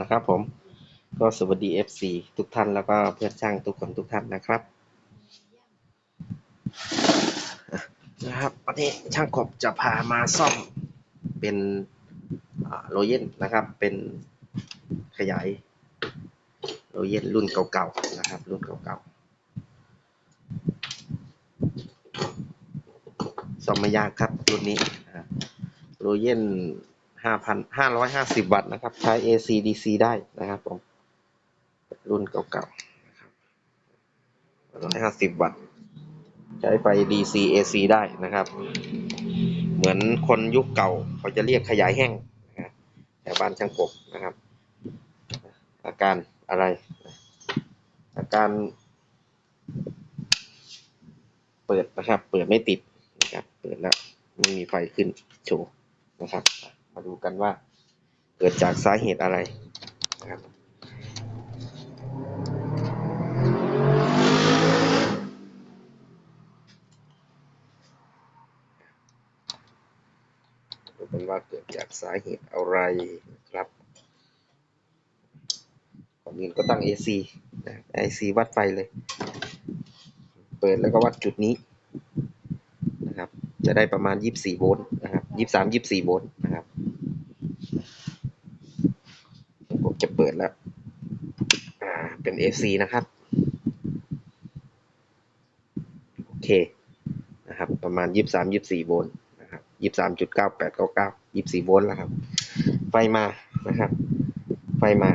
นะครับผมก็สวัสดี FC ทุกท่านแล้วก็เพื่อนช่างทุกคนทุกท่านนะครับนะครับวันนี้ช่างกบจะพามาซ่อมเป็นโรเยนนะครับเป็นขยายโรเยนรุ่นเก่าๆนะครับ รุ่นเก่าๆซ่อมไม่ยากครับรุ่นนี้โรเยน ห้าพันห้าร้อยห้าสิบวัตต์นะครับ ใช้ AC DC ได้นะครับผม รุ่นเก่าๆนะครับร้อยห้าสิบวัตต์ ใช้ไฟ DC AC ได้นะครับ เหมือนคนยุคเก่าเขาจะเรียกขยายแห้งนะแต่บ้านช่างกบนะครับ อาการอะไร อาการ เปิดนะครับ เปิดไม่ติดนะครับ เปิดแล้วไม่มีไฟขึ้นโชว์นะครับ มาดูกันว่าเกิดจากสาเหตุอะไรนะครับดูกันว่าเกิดจากสาเหตุอะไรครับก่อนอื่นก็ตั้ง AC นะ AC วัดไฟเลย เปิดแล้วก็วัดจุดนี้นะครับ จะได้ประมาณ 24 โวลต์นะครับ 23 24 โวลต์นะครับผม จะเปิดแล้ว อ่า เป็น AC นะครับ โอเค นะครับ ประมาณ 23 24 โวลต์นะครับ23.9899 24 โวลต์แล้วครับ ไฟมานะครับ ไฟมา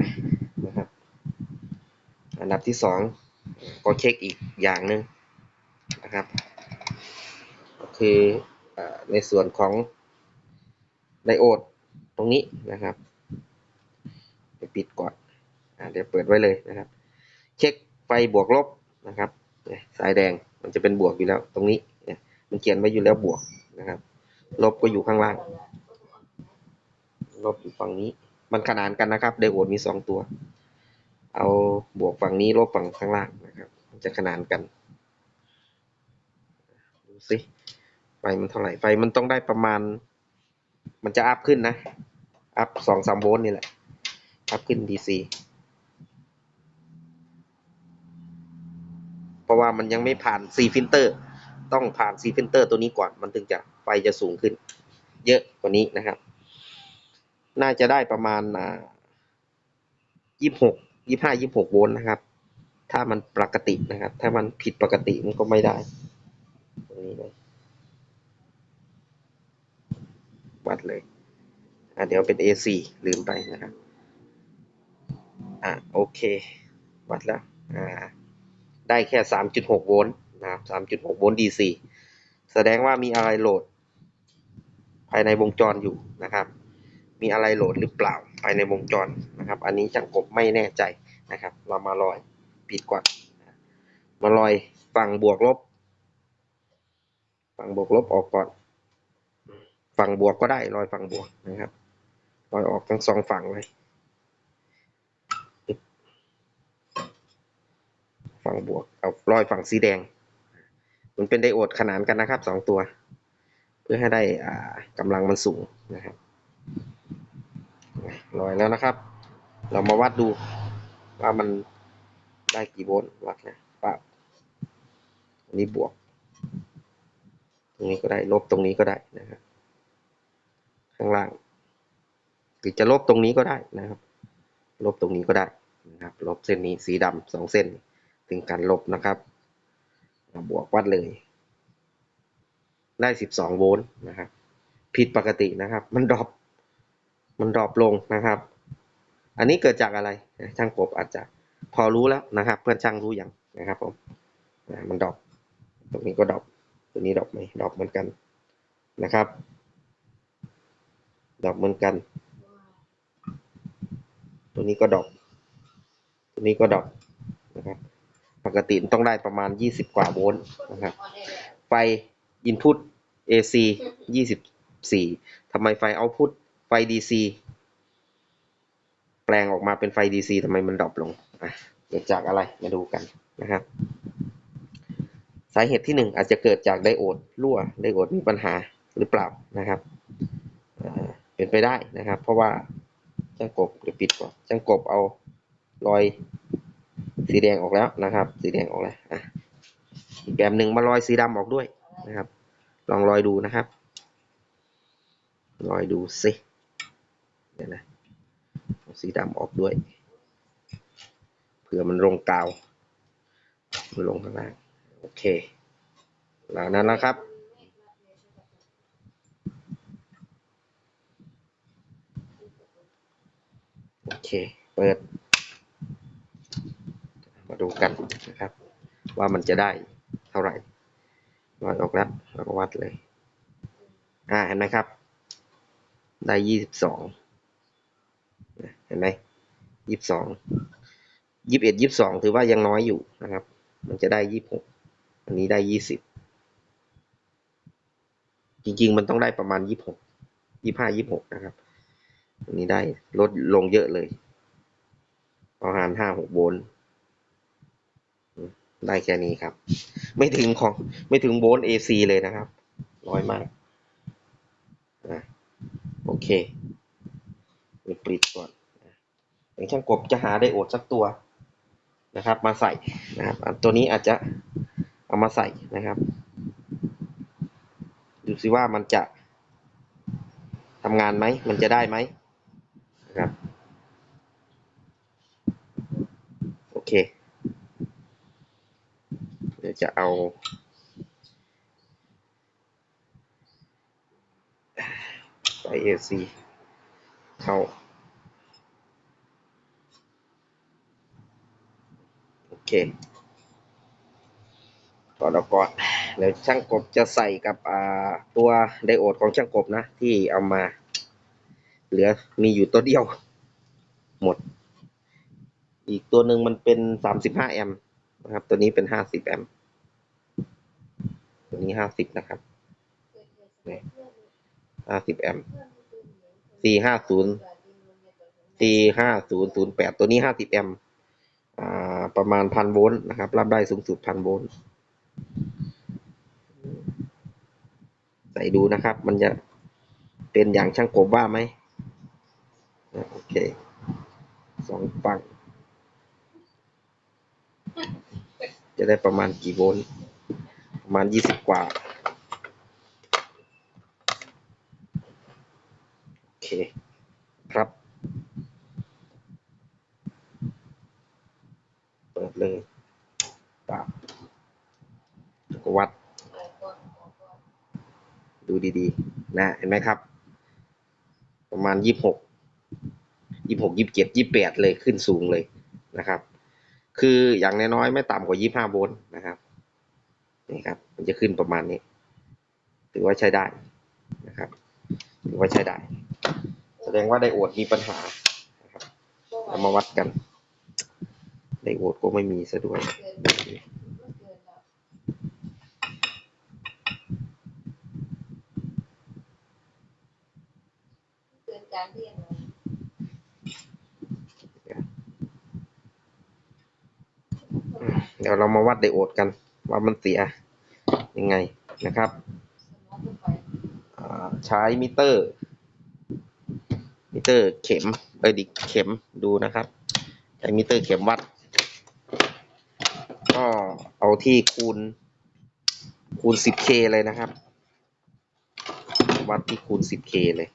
นะครับ อันดับที่สองก็เช็คอีกอย่างหนึ่งนะครับ ก็คือในส่วนของไดโอดตรงนี้นะครับ ปปิดก่อนอเดี๋ยวเปิดไว้เลยนะครับ เช็คไฟบวกลบนะครับสายแดงมันจะเป็นบวกอยู่แล้วตรงนี้มันเขียนไว้อยู่แล้วบวกนะครับ ลบก็อยู่ข้างล่าง ลบอยู่ฝั่งนี้ มันขนานกันนะครับไดโอดมีสองตัว เอาบวกฝั่งนี้ลบฝั่งข้างล่างนะครับมันจะขนานกันดูสิไฟมันเท่าไหร่ไฟมันต้องได้ประมาณ มันจะอัพขึ้นนะ อัพสองสามโวลต์นี่แหละ อัพขึ้น DC เพราะว่ามันยังไม่ผ่าน C filter ต้องผ่าน C filter ตัวนี้ก่อน มันถึงจะไฟจะสูงขึ้น เยอะกว่านี้นะครับ น่าจะได้ประมาณอ่ายี่หกยี่ห้ายี่หกโวลต์นะครับ ถ้ามันปกตินะครับ ถ้ามันผิดปกติมันก็ไม่ได้ ตรงนี้เลยวัดเลย อะเดี๋ยวเป็น AC ลืมไปนะครับ อะโอเค วัดแล้วอ่าได้แค่ 3.6 โวลต์นะครับ 3.6 โวลต์ DC แสดงว่ามีอะไรโหลด ภายในวงจรอยู่นะครับ มีอะไรโหลดหรือเปล่าภายในวงจรนะครับ อันนี้จังกบไม่แน่ใจนะครับ เรามาลอยปิดก่อน มาลอยฝั่งบวกลบ ฝั่งบวกลบออกก่อน ฝั่งบวกก็ได้ลอยฝั่งบวกนะครับ ลอยออกทั้งสองฝั่งเลย ฝั่งบวก เอาลอยฝั่งสีแดง มันเป็นไดโอดขนานกันนะครับสองตัว เพื่อให้ได้อ่ากำลังมันสูงนะครับลอยแล้วนะครับ เรามาวัดดูว่ามันได้กี่โวลต์วัดนะปั๊บอันนี้บวก ตรงนี้ก็ได้ลบตรงนี้ก็ได้นะครับ ข้างล่างหรือจะลบตรงนี้ก็ได้นะครับ ลบตรงนี้ก็ได้นะครับ ลบเส้นนี้สีดำสองเส้น ถึงการลบนะครับบวกวัดเลย ได้สิบสองโวลต์นะครับ ผิดปกตินะครับ มันดรอปมันดรอปลงนะครับ อันนี้เกิดจากอะไรช่างกบอาจจะพอรู้แล้วนะครับ เพื่อนช่างรู้อย่างนะครับผมมันดรอปตรงนี้ก็ดรอปตัวนี้ดรอปไหมดรอปเหมือนกันนะครับดรอปเหมือนกัน ตัวนี้ก็ดรอปตัวนี้ก็ดรอปนะครับ ปกติต้องได้ประมาณ 20 กว่าโวลต์นะครับ ไฟ input AC 24ทำไมไฟ output ไฟ DC แปลงออกมาเป็นไฟ DC ทำไมมันดรอปลงอะเกิดจากอะไรมาดูกันนะครับ สาเหตุที่หนึ่งอาจจะเกิดจากไดโอดรั่วไดโอดมีปัญหาหรือเปล่านะครับเป็นไปได้นะครับ เพราะว่าช่างกบเดี๋ยวปิดก่อนช่างกบเอารอย สีแดงออกแล้วนะครับ สีแดงออกแล้วอะอีกแบบหนึ่งมารอยสีดำออกด้วยนะครับ ลองรอยดูนะครับรอยดูสิเดี๋ยวนะสีดำออกด้วยเผื่อมันลงกาวมันลงข้างล่างโอเคหลังนั้นนะครับโอเค เปิด มาดูกันนะครับ ว่ามันจะได้เท่าไหร่วัดออกแล้วเราก็วัดเลย อ่าเห็นไหมครับ ได้ยี่สิบสองเห็นไหมยี่สิบสองยี่สิบเอ็ดยี่สิบสองถือว่ายังน้อยอยู่นะครับ มันจะได้ยี่สิบหกอันนี้ได้ยี่สิบจริง ๆ มันต้องได้ประมาณยี่สิบหกยี่ห้ายี่หกนะครับ อันนี้ได้ลดลงเยอะเลย ประมาณห้าหกโวลต์ ได้แค่นี้ครับ ไม่ถึงของไม่ถึงโวลต์ AC เลยนะครับน้อยมากนะโอเคมีปริดก่อนอย่างช่างกบจะหาไดโอดสักตัวนะครับ มาใส่นะครับ ตัวนี้อาจจะเอามาใส่นะครับ ดูสิว่ามันจะทำงานไหม มันจะได้ไหมนะครับ โอเค เดี๋ยว จะเอาสาย AC เข้า โอเคก่อนแล้วก่อนเดี๋ยวช่างกบจะใส่กับตัวไดโอดของช่างกบนะ ที่เอามา เหลือมีอยู่ตัวเดียว หมด อีกตัวหนึ่งมันเป็นสามสิบห้าแอมป์นะครับ ตัวนี้เป็นห้าสิบแอมป์ ตัวนี้ห้าสิบนะครับห้าสิบแอมป์สี่ห้าศูนย์สี่ห้าศูนย์ศูนย์แปดตัวนี้ห้าสิบแอมป์อ่าประมาณพันโวลต์นะครับ รับได้สูงสุดพันโวลต์ใส่ดูนะครับ มันจะเป็นอย่างช่างกบว่าไหมโอเคสองฝั่งจะได้ประมาณกี่โวลต์ ประมาณยี่สิบกว่า โอเค ครับ เปิดเลยปรับแล้วก็วัด ดูดีๆ นะ เห็นไหมครับ ประมาณยี่สิบหกยี่หกยี่สิบเจ็ดยี่แปดเลยขึ้นสูงเลยนะครับ คืออย่างน้อยๆไม่ต่ำกว่ายี่ห้าโวลต์นะครับ นี่ครับ มันจะขึ้นประมาณนี้ ถือว่าใช้ได้นะครับ ถือว่าใช้ได้ แสดงว่าไดโอดมีปัญหานะครับเรามาวัดกันไดโอดก็ไม่มีซะด้วยเกินการเรียนเลยเดี๋ยวเรามาวัดไดโอดกัน ว่ามันเสียยังไงนะครับใช้มิเตอร์ มิเตอร์เข็มเอยดิเข็มดูนะครับใช้มิเตอร์เข็มวัด ก็เอาที่คูณคูณ 10k เลยนะครับ วัดที่คูณ 10k เลย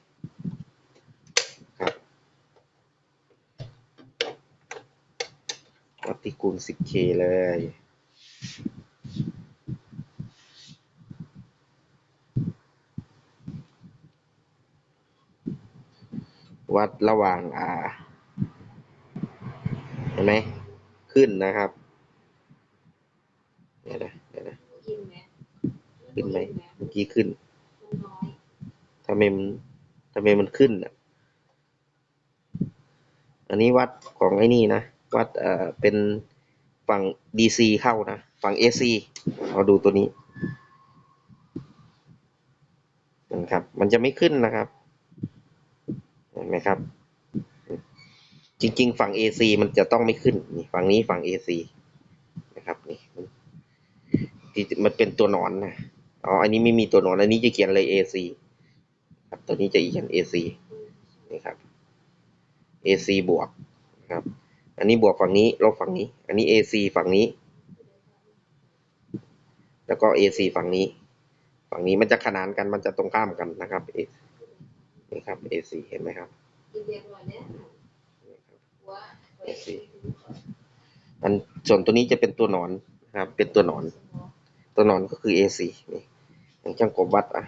ครับวัดที่คูณ 10k เลย วัดระหว่างอ่าเห็นไหมขึ้นนะครับเดี๋ยวนะเดี๋ยวนะยินไหมขึ้นไหมเมื่อกี้ขึ้นมันน้อยทำไมมันทำไมมันขึ้นอะอันนี้วัดของไอ้นี่นะ วัดเอ่อเป็นฝั่ง DC เข้านะ ฝั่ง AC เราดูตัวนี้นะครับ มันจะไม่ขึ้นนะครับเห็นไหมครับ จริง ๆ ฝั่ง AC มันจะต้องไม่ขึ้นนี่ฝั่งนี้ฝั่ง AC นะครับนี่มันที่มันเป็นตัวนอนนะอ๋ออันนี้ไม่มีตัวนอนอันนี้จะเขียนเลย AC ครับตัวนี้จะเขียน AC นี่ครับ AC บวกครับ อันนี้บวกฝั่งนี้ลบฝั่งนี้ อันนี้ AC ฝั่งนี้ แล้วก็ AC ฝั่งนี้ ฝั่งนี้มันจะขนานกันมันจะตรงข้ามกันนะครับ นี่ครับ AC เห็นไหมครับกินเรียบร้อยเนี่ยหัวอันส่วนตัวนี้จะเป็นตัวหนอนนะครับ เป็นตัวหนอน ตัวหนอนก็คือ AC นี่อย่างช่างกบวัดอะ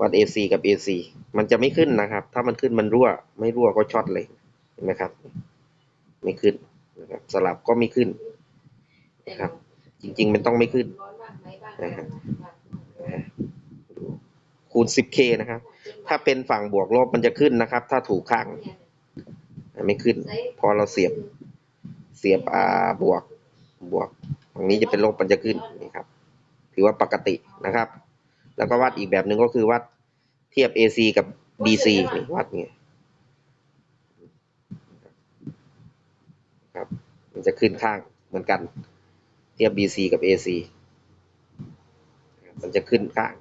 วัด AC กับ AC มันจะไม่ขึ้นนะครับ ถ้ามันขึ้นมันรั่ว ไม่รั่วก็ช็อตเลยเห็นไหมครับ ไม่ขึ้นนะครับสลับก็ไม่ขึ้นนะครับ จริง ๆ มันต้องไม่ขึ้นร้อนมากไหมบ้างนะฮะดูคูณ 10K นะครับ ถ้าเป็นฝั่งบวกลบมันจะขึ้นนะครับ ถ้าถูกข้าง ไม่ขึ้น พอเราเสียบ เสียบอ่าบวก บวกฝั่งนี้จะเป็นลบมันจะขึ้นนี่ครับ ถือว่าปกตินะครับ แล้วก็วัดอีกแบบหนึ่งก็คือวัดเทียบ AC กับ DC นี่วัดไงครับ มันจะขึ้นข้างเหมือนกัน เทียบ BC กับ AC มันจะขึ้นข้าง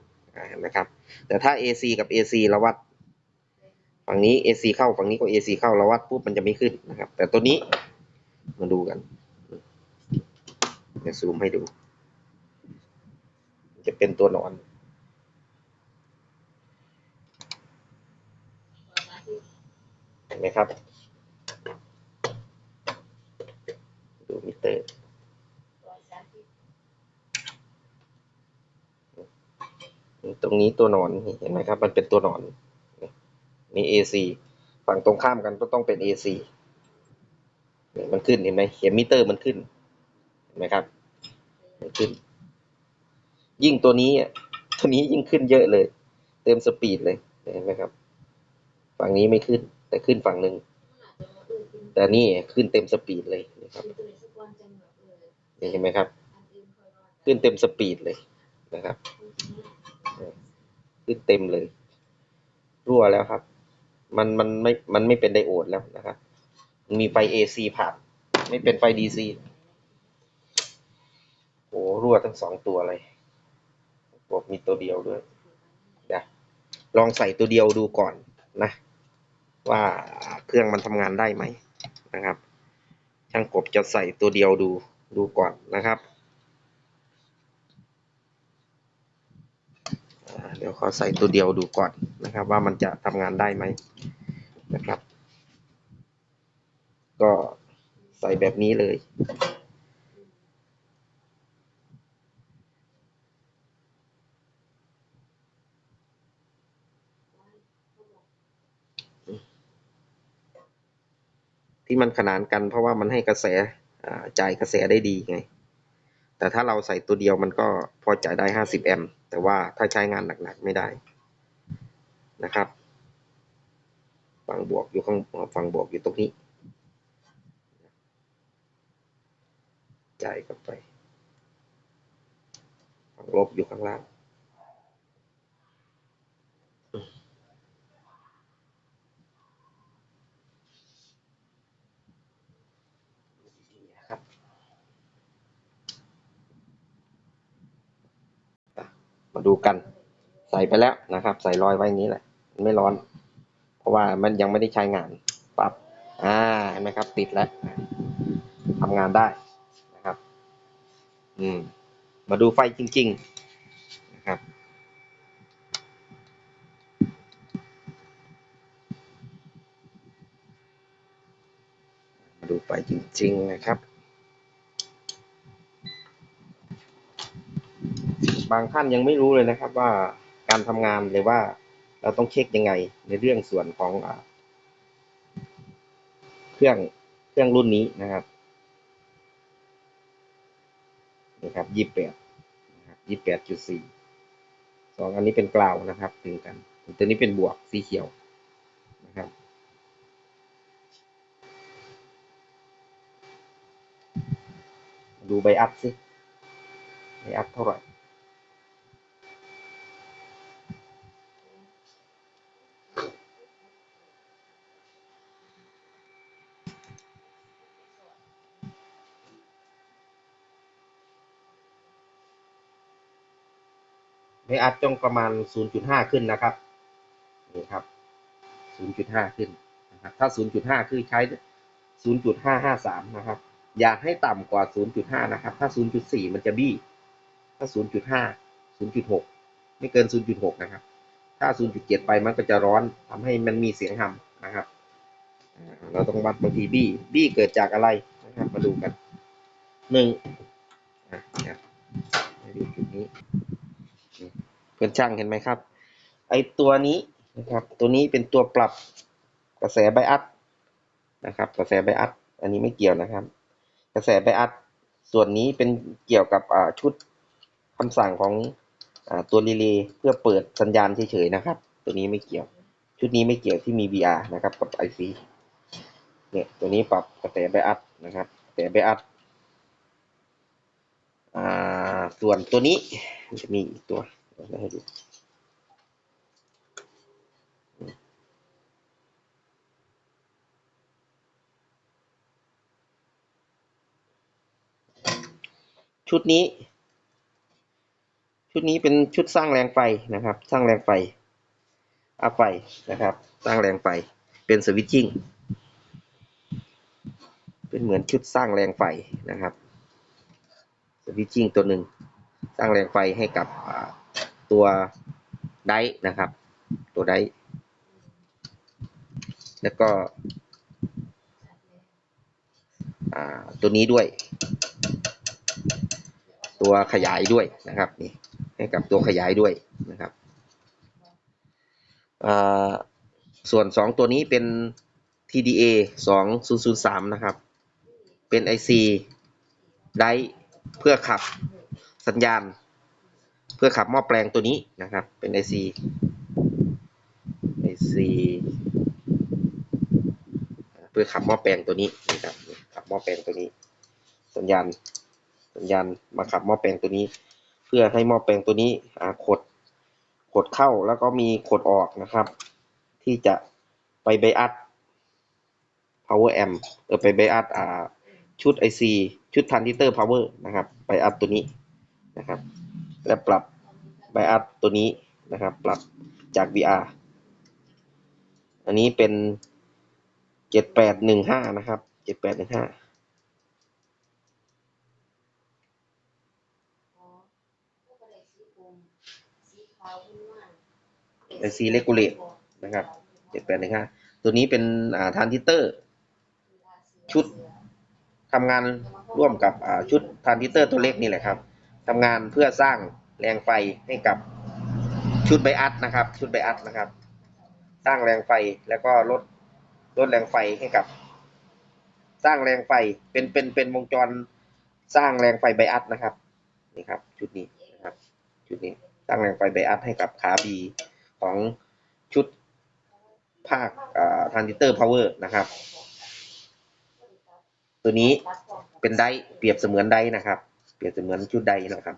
เห็นไหมครับ แต่ถ้า AC กับ AC เราวัด ฝั่งนี้ AC เข้าฝั่งนี้ก็ AC เข้าเราวัดปุ๊บมันจะไม่ขึ้นนะครับ แต่ตัวนี้มาดูกันเดี๋ยซูมให้ดู จะเป็นตัวหนอน เห็นไหมครับ ดูมิเตอร์ ตรงนี้ตัวหนอนเห็นไหมครับ มันเป็นตัวหนอน นี่ AC ฝั่งตรงข้ามกันก็ต้องเป็น AC นี่มันขึ้นเห็นไหมเห็นมิเตอร์มันขึ้นเห็นไหมครับมันขึ้น ยิ่งตัวนี้อะตัวนี้ยิ่งขึ้นเยอะเลย เต็มสปีดเลยเห็นไหมครับ ฝั่งนี้ไม่ขึ้น แต่ขึ้นฝั่งหนึ่งแต่นี่ขึ้นเต็มสปีดเลยนะครับเห็นไหมครับ ขึ้นเต็มสปีดเลยนะครับ ขึ้นเต็มเลย รั่วแล้วครับ มันมันไม่มันไม่เป็นไดโอดแล้วนะครับ มีไฟ AC ผ่านไม่เป็นไฟ DC โอ้รั่วทั้งสองตัวเลยบอกมีตัวเดียวด้วยเดี๋ยวลองใส่ตัวเดียวดูก่อนนะ ว่าเครื่องมันทำงานได้ไหมนะครับ ช่างกบจะใส่ตัวเดียวดูดูก่อนนะครับอ่า เดี๋ยวขอใส่ตัวเดียวดูก่อนนะครับ ว่ามันจะทำงานได้ไหมนะครับ ก็ใส่แบบนี้เลยที่มันขนานกันเพราะว่ามันให้กระแสจ่ายกระแสได้ดีไง แต่ถ้าเราใส่ตัวเดียวมันก็พอจ่ายได้ 50 แอมป์แต่ว่าถ้าใช้งานหนักๆไม่ได้นะครับ ฝั่งบวกอยู่ข้างฝั่งบวกอยู่ตรงนี้ จ่ายกลับไปฝั่งลบอยู่ข้างล่าง ครับอะ มาดูกัน ใส่ไปแล้วนะครับ ใส่รอยไว้อย่างนี้แหละมันไม่ร้อน เพราะว่ามันยังไม่ได้ใช้งานปรับอ่าเห็นไหมครับ ติดแล้วทำงานได้นะครับ อืม มาดูไฟจริง ๆ นะครับมาดูไฟจริง ๆ นะครับ บางท่านยังไม่รู้เลยนะครับว่าการทำงานหรือว่าเราต้องเช็คยังไงในเรื่องส่วนของอเครื่องเครื่องรุ่นนี้นะครับนี่ครับยี่แปดยี่แปดจุดสี่สองอันนี้เป็นกลาวนะครับถึงกัน ตัวนี้เป็นบวกสีเขียวนะครับดูใบอัพสิใบอัพเท่าไหร่ ไม่อัดจ้องประมาณ 0.5 ขึ้นนะครับนี่ครับ 0.5 ขึ้นนะครับถ้า 0.5 คือใช้ 0.553 นะครับ อยากให้ต่ำกว่า 0.5 นะครับ ถ้า 0.4 มันจะบี้ ถ้า 0.5 0.6 ไม่เกิน 0.6 นะครับ ถ้า 0.7 ไปมันก็จะร้อนทำให้มันมีเสียงหำนะครับ เราต้องวัดบางทีบี้ บี้เกิดจากอะไรนะครับ มาดูกันหนึ่งอะนะครับดูจุดนี้ เพื่อนช่างเห็นไหมครับ ไอตัวนี้นะครับ ตัวนี้เป็นตัวปรับกระแสไบอัสนะครับ กระแสไบอัสอันนี้ไม่เกี่ยวนะครับ กระแสไบอัสส่วนนี้เป็นเกี่ยวกับชุดคำสั่งของอตัวรีเลย์เพื่อเปิดสัญญาณเฉยๆนะครับ ตัวนี้ไม่เกี่ยว ชุดนี้ไม่เกี่ยวที่มี VR นะครับกับ IC เนี่ยตัวนี้ปรับกระแสไบอัสนะครับกระแสไบอัสอ่าส่วนตัวนี้จะมีอีกตัว ให้ดูชุดนี้ ชุดนี้เป็นชุดสร้างแรงไฟนะครับ สร้างแรงไฟอัพไฟนะครับ สร้างแรงไฟเป็นสวิตชิ่งเป็นเหมือนชุดสร้างแรงไฟนะครับสวิตชิ่งตัวหนึ่งสร้างแรงไฟให้กับ ตัวไดร์นะครับ ตัวไดร์แล้วก็ตัวนี้ด้วย ตัวขยายด้วยนะครับนี่ให้กับตัวขยายด้วยนะครับส่วนสองตัวนี้เป็น TDA 2003 นะครับ เป็น IC ได้เพื่อขับสัญญาณ เพื่อขับหม้อแปลงตัวนี้นะครับ เป็น IC IC เพื่อขับหม้อแปลงตัวนี้นะครับขับหม้อแปลงตัวนี้ สัญญาณสัญญาณมาขับหม้อแปลงตัวนี้ เพื่อให้หม้อแปลงตัวนี้อ่าขดขดเข้าแล้วก็มีขดออกนะครับ ที่จะไปไบอัด power amp เออไปไบอัดอ่าชุด IC ชุด transistor power นะครับไบอัดตัวนี้นะครับ และปรับ ไบอัดตัวนี้นะครับ ปรับจาก VR อันนี้เป็น 7815 นะครับ 7815อ๋อก็กระไดสีกลมสีขาวขึ้นมาไอซีเลกูเลตนะครับเจ็ดแปดหนึ่งห้าตัวนี้เป็นอ่าทรานซิเตอร์ ชุดทำงานร่วมกับชุดทรานซิเตอร์ตัวเล็กนี่แหละครับทำงานเพื่อสร้าง แรงไฟให้กับชุดไบอัดนะครับ ชุดไบอัดนะครับ สร้างแรงไฟแล้วก็ลดลดแรงไฟให้กับ สร้างแรงไฟเป็นเป็นเป็นวงจรสร้างแรงไฟไบอัดนะครับนี่ครับ ชุดนี้นะครับ ชุดนี้สร้างแรงไฟไบอัดให้กับขาบีของชุดภาคทรานซิสเตอร์พาวเวอร์นะครับ ตัวนี้เป็นไดเปรียบเสมือนไดนะครับ เปรียบเสมือนชุดไดนะครับ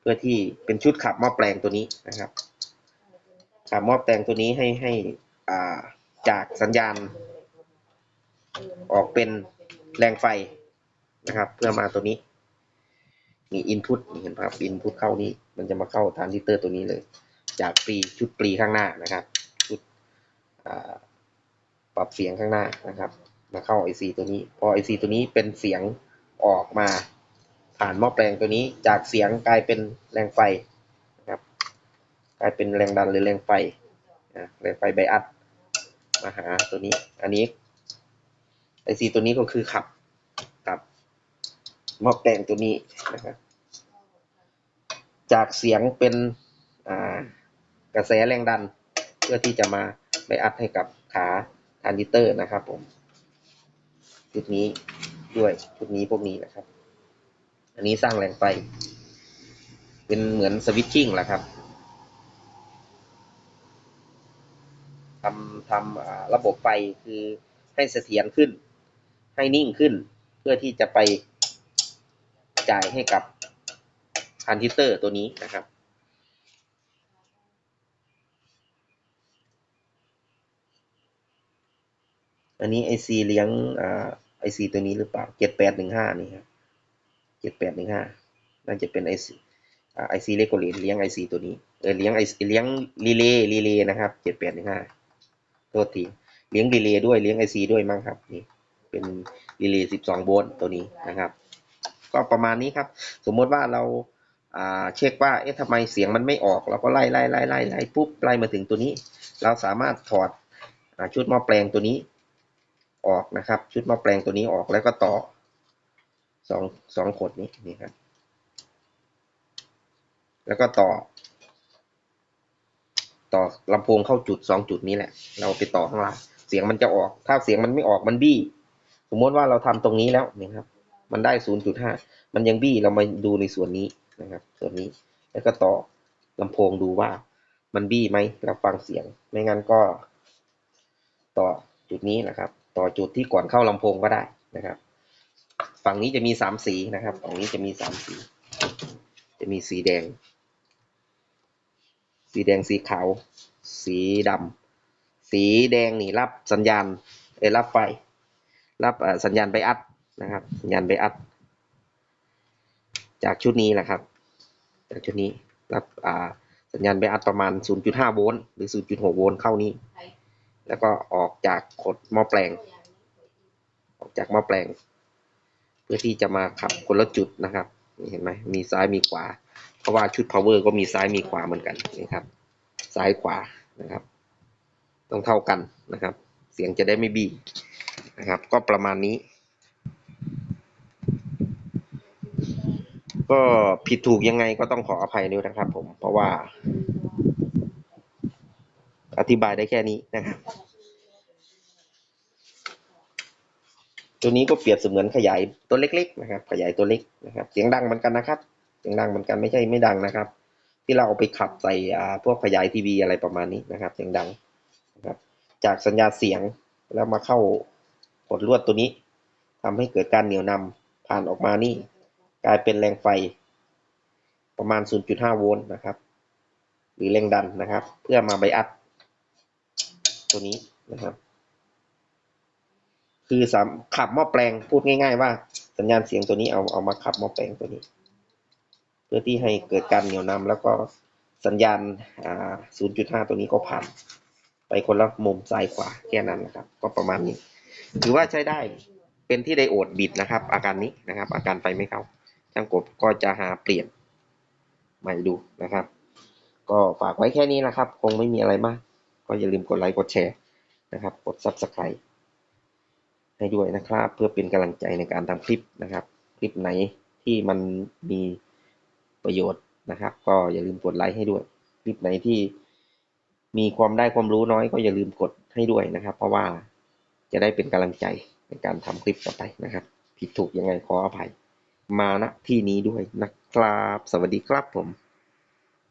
เพื่อที่เป็นชุดขับหม้อแปลงตัวนี้นะครับขับหม้อแปลงตัวนี้ให้ให้อ่าจากสัญญาณ ออกเป็นแรงไฟนะครับ เพื่อมาตัวนี้มีอินพุตเห็นไหมครับอินพุตเข้านี้ มันจะมาเข้าทรานซิสเตอร์ตัวนี้เลย จากปรีชุดปรีข้างหน้านะครับ ชุดอ่าปรับเสียงข้างหน้านะครับ มาเข้า IC ตัวนี้ พอ IC ตัวนี้เป็นเสียงออกมา ผ่านหม้อแปลงตัวนี้จากเสียงกลายเป็นแรงไฟนะครับกลายเป็นแรงดันหรือแรงไฟแรงไฟไบอัดมาหาตัวนี้ อันนี้ IC ตัวนี้ก็คือขับกับหม้อแปลงตัวนี้นะครับจากเสียงเป็นกระแสแรงดัน เพื่อที่จะมาไบอัดให้กับขาทรานซิสเตอร์นะครับผมชุดนี้ด้วยชุดนี้พวกนี้นะครับ อันนี้สร้างแรงไฟ เป็นเหมือนสวิตชิ่งแหละครับทำทำระบบไฟคือให้เสถียรขึ้น ให้นิ่งขึ้น เพื่อที่จะไปจ่ายให้กับทรานซิสเตอร์ตัวนี้นะครับอันนี้ไอซีเลี้ยงไอซีตัวนี้หรือเปล่าเจ็ดแปดหนึ่งห้านี่ครับ เจ็ดแปดหนึ่งห้าน่าจะเป็นไอซีไอซีเลโกเลนเลี้ยงไอซีตัวนี้เออเลี้ยงไอเลี้ยงรีเลย์รีเลย์นะครับเจ็ดแปดหนึ่งห้าโทษทีเลี้ยงดีเลย์ด้วยเลี้ยงไอซีด้วยมั้งครับนี่เป็นดีเลย์12โวลต์ตัวนี้นะครับ ก็ประมาณนี้ครับ สมมติว่าเราเช็คว่าเอ๊ะทำไมเสียงมันไม่ออก เราก็ไล่ไล่ไล่ไล่ไล่ปุ๊บไล่มาถึงตัวนี้ เราสามารถถอดอชุดหม้อแปลงตัวนี้ออกนะครับ ชุดหม้อแปลงตัวนี้ออกแล้วก็ต่อ สองสองขดนี้นี่ครับ แล้วก็ต่อ ต่อลำโพงเข้าจุดสองจุดนี้แหละ เราไปต่อข้างล่างเสียงมันจะออก ถ้าเสียงมันไม่ออกมันบี้ สมมติว่าเราทำตรงนี้แล้วนี่ครับ มันได้ศูนย์จุดห้ามันยังบี้เรามาดูในส่วนนี้นะครับ ส่วนนี้แล้วก็ต่อลำโพงดูว่ามันบี้ไหมเราฟังเสียง ไม่งั้นก็ ต่อจุดนี้นะครับ ต่อจุดที่ก่อนเข้าลำโพงก็ได้นะครับ ฝั่งนี้จะมีสามสีนะครับ ฝั่งนี้จะมีสามสี จะมีสีแดง สีแดงสีขาว สีดำสีแดงนี่รับสัญญาณเอรับไฟ รับสัญญาณไบอัดนะครับ สัญญาณไบอัด จากชุดนี้แหละครับ จากชุดนี้รับสัญญาณไบอัดประมาณ 0.5 โวลต์หรือ 0.6 โวลต์เข้านี้ แล้วก็ออกจากขดหม้อแปลง ออกจากหม้อแปลง พื่อที่จะมาขับคนละจุดนะครับเห็นไหมมีซ้ายมีขวา เพราะว่าชุด power ก็มีซ้ายมีขวาเหมือนกันนี่ครับ ซ้ายขวานะครับ ต้องเท่ากันนะครับ เสียงจะได้ไม่บีนะครับ ก็ประมาณนี้ ก็ผิดถูกยังไงก็ต้องขออภัยด้วยนะครับ ผมเพราะว่า อธิบายได้แค่นี้นะครับ ตัวนี้ก็เปรียบเสมือนขยายตัวเล็ก ๆ นะครับ ขยายตัวเล็กนะครับ เสียงดังเหมือนกันนะครับ เสียงดังเหมือนกันไม่ใช่ไม่ดังนะครับ ที่เราเอาไปขับใส่อ่าพวกขยายทีวีอะไรประมาณนี้นะครับ เสียงดังนะครับ จากสัญญาณเสียงแล้วมาเข้ากดลวดตัวนี้ทำให้เกิดการเหนี่ยวนำผ่านออกมานี่ กลายเป็นแรงไฟ ประมาณ 0.5 โวลต์นะครับ หรือแรงดันนะครับ เพื่อมาไบอัดตัวนี้นะครับ คือสามขับหม้อแปลงพูดง่าย ๆ ว่าสัญญาณเสียงตัวนี้เอาเอามาขับหม้อแปลงตัวนี้ เพื่อที่ให้เกิดการเหนี่ยวนำแล้วก็สัญญาณอ่า0.5 ตัวนี้ก็ผ่าน ไปคนละมุมซ้ายขวาแค่นั้นนะครับ ก็ประมาณนี้ ถือว่าใช้ได้เป็นที่ไดโอดบิดนะครับ อาการนี้นะครับ อาการไฟไม่เข้าช่างกบก็จะหาเปลี่ยนใหม่ดูนะครับ ก็ฝากไว้แค่นี้นะครับ คงไม่มีอะไรมาก ก็อย่าลืมกดไลค์กดแชร์นะครับ กด Subscribe ให้ด้วยนะครับ เพื่อเป็นกำลังใจในการทำคลิปนะครับ คลิปไหนที่มันมีประโยชน์นะครับ ก็อย่าลืมกดไลค์ให้ด้วย คลิปไหนที่มีความได้ความรู้น้อยก็อย่าลืมกดให้ด้วยนะครับ เพราะว่าจะได้เป็นกำลังใจในการทำคลิปต่อไปนะครับ ผิดถูกยังไงขออภัย มาณที่นี้ด้วยนะครับ สวัสดีครับผม